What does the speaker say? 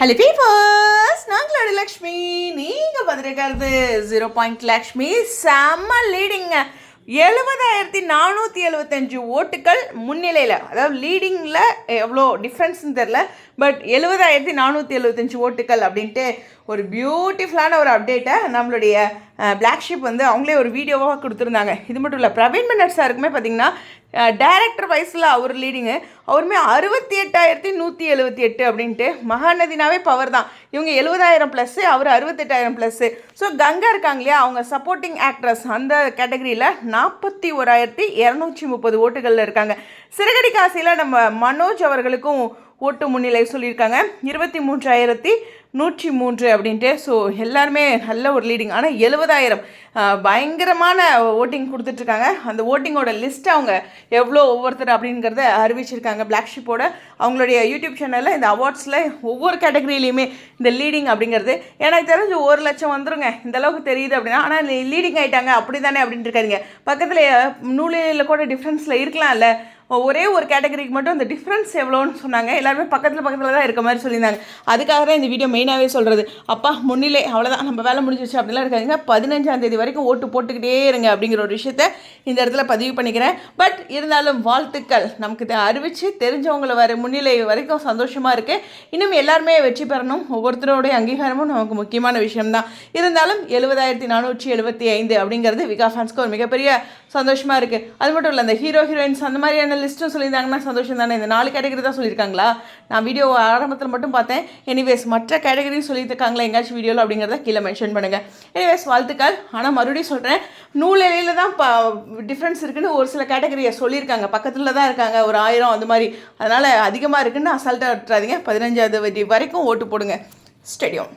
Hello peepers நாங்களோட Lakshmi. நீங்கள் பார்த்துருக்கிறது zero point Lakshmi. செம்ம லீடிங்க எழுபதாயிரத்தி நானூற்றி எழுபத்தஞ்சு ஓட்டுகள் முன்னிலையில் அதாவது லீடிங்கில் எவ்வளோ டிஃப்ரென்ஸ்னு தெரில பட் எழுபதாயிரத்தி நானூற்றி எழுபத்தஞ்சு ஓட்டுகள் அப்படின்ட்டு ஒரு பியூட்டிஃபுல்லான ஒரு அப்டேட்டை நம்மளுடைய பிளாக்ஷிப் வந்து அவங்களே ஒரு வீடியோவாக கொடுத்துருந்தாங்க. இது மட்டும் இல்லை பிரவீன் மன்னர் சாருக்குமே பார்த்தீங்கன்னா டைரக்டர் வயசில் அவர் லீடிங்கு அவருமே அறுபத்தி எட்டாயிரத்தி நூற்றி எழுபத்தி எட்டு அப்படின்ட்டு மகாநதினாவே பவர் தான். இவங்க எழுபதாயிரம் ப்ளஸ்ஸு அவர் அறுபத்தெட்டாயிரம் ப்ளஸ்ஸு ஸோ கங்கா இருக்காங்க இல்லையா அவங்க சப்போர்ட்டிங் ஆக்ட்ரஸ் அந்த கேட்டகரியில் நாற்பத்தி ஓராயிரத்தி இரநூற்றி முப்பது ஓட்டுகளில் இருக்காங்க. சிறகடி காசியில் நம்ம மனோஜ் அவர்களுக்கும் ஓட்டு முன்னிலை சொல்லியிருக்காங்க. இருபத்தி மூன்றாயிரத்தி நூற்றி மூன்று அப்படின்ட்டு. ஸோ எல்லாருமே நல்ல ஒரு லீடிங் ஆனால் எழுபதாயிரம் பயங்கரமான ஓட்டிங் கொடுத்துட்ருக்காங்க. அந்த ஓட்டிங்கோட லிஸ்ட் அவங்க எவ்வளோ ஒவ்வொருத்தர் அப்படிங்கிறத அறிவிச்சிருக்காங்க. பிளாக் ஷிப்போட அவங்களுடைய யூடியூப் சேனலில் இந்த அவார்ட்ஸில் ஒவ்வொரு கேட்டகரியிலையுமே இந்த லீடிங் அப்படிங்கிறது. எனக்கு தெரிஞ்சு ஒரு லட்சம் வந்துருங்க. இந்த அளவுக்கு தெரியுது அப்படின்னா ஆனால் லீடிங் ஆகிட்டாங்க அப்படி தானே அப்படின்ட்டு இருக்காதிங்க. பக்கத்தில் நூலில் கூட டிஃப்ரென்ஸில் இருக்கலாம்ல. ஒரே ஒரு கேட்டகரிக்கு மட்டும் இந்த டிஃப்ரென்ஸ் எவ்வளோன்னு சொன்னாங்க. எல்லாருமே பக்கத்தில் பக்கத்தில் தான் இருக்க மாதிரி சொல்லியிருந்தாங்க. அதுக்காக தான் இந்த வீடியோ மெயினாகவே சொல்கிறது அப்பா முன்னிலை அவ்வளோதான் நம்ம வேலை முடிஞ்சிச்சு அப்படிலாம் இருக்காதுங்க. பதினஞ்சாம் தேதி வரைக்கும் ஓட்டு போட்டுக்கிட்டே இருங்க அப்படிங்கிற ஒரு விஷயத்த இந்த இடத்துல பதிவு பண்ணிக்கிறேன். பட் இருந்தாலும் வாழ்த்துக்கள். நமக்கு இதை அறிவித்து தெரிஞ்சவங்கள வர முன்னிலை வரைக்கும் சந்தோஷமாக இருக்குது இன்னும் எல்லாருமே வெற்றி பெறணும். ஒவ்வொருத்தரோடைய அங்கீகாரமும் நமக்கு முக்கியமான விஷயம்தான். இருந்தாலும் எழுபதாயிரத்தி நானூற்றி எழுபத்தி ஐந்து அப்படிங்கிறது விகா ஃபேன்ஸ்க்கு ஒரு மிகப்பெரிய சந்தோஷமாக இருக்குது அது மட்டும் இல்லை அந்த ஹீரோ ஹீரோயின்ஸ் அந்த மாதிரியான லிஸ்ட்டும் சொல்லியிருந்தாங்கன்னா சந்தோஷம் தானே? இந்த நாலு கேட்டகரி தான் சொல்லியிருக்காங்களா? நான் வீடியோ ஆரம்பத்தில் மட்டும் பார்த்தேன். எனிவேஸ் மற்ற கேட்டகரியும் சொல்லியிருக்காங்களா? எங்கேயாச்சும் வீடியோவில் அப்படிங்கிறத கீழே மென்ஷன் பண்ணுங்கள் எனிவேஸ் வாழ்த்துக்கள். ஆனால் மறுபடியும் சொல்கிறேன் நூலிலையில் தான் ப டிஃப்ரென்ஸ் இருக்குன்னு ஒரு சில கேட்டகரியை சொல்லியிருக்காங்க. பக்கத்தில் தான் இருக்காங்க. ஒரு ஆயிரம் அந்த மாதிரி. அதனால் அதிகமாக இருக்குன்னு அசால்ட்டாக விட்டுறாதீங்க. பதினஞ்சாவது வரைக்கும் ஓட்டு போடுங்க. ஸ்டேடியம்